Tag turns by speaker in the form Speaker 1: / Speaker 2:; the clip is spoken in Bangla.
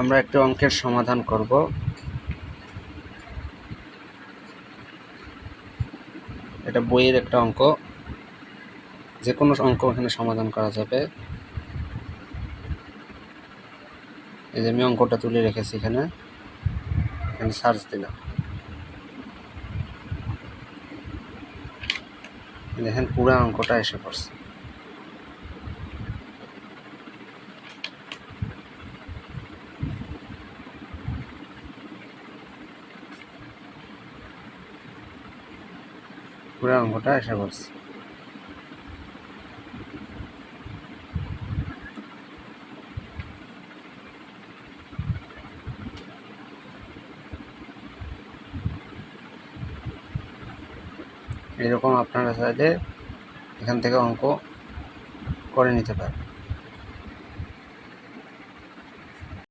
Speaker 1: আমরা একটি অঙ্কের সমাধান করব। এটা বইয়ের একটা অঙ্ক। যে কোনো অঙ্ক এখানে সমাধান করা যাবে। এই যে আমি অঙ্কটা তুলে রেখেছি এখানে। এখানে সার্চ দিলাম। দেখেন পুরা অঙ্কটা এসে পড়ছে। পুরো অঙ্কটা এসে পড়ছে এরকম আপনারা চাইলে এখান থেকে অঙ্ক করে নিতে পারেন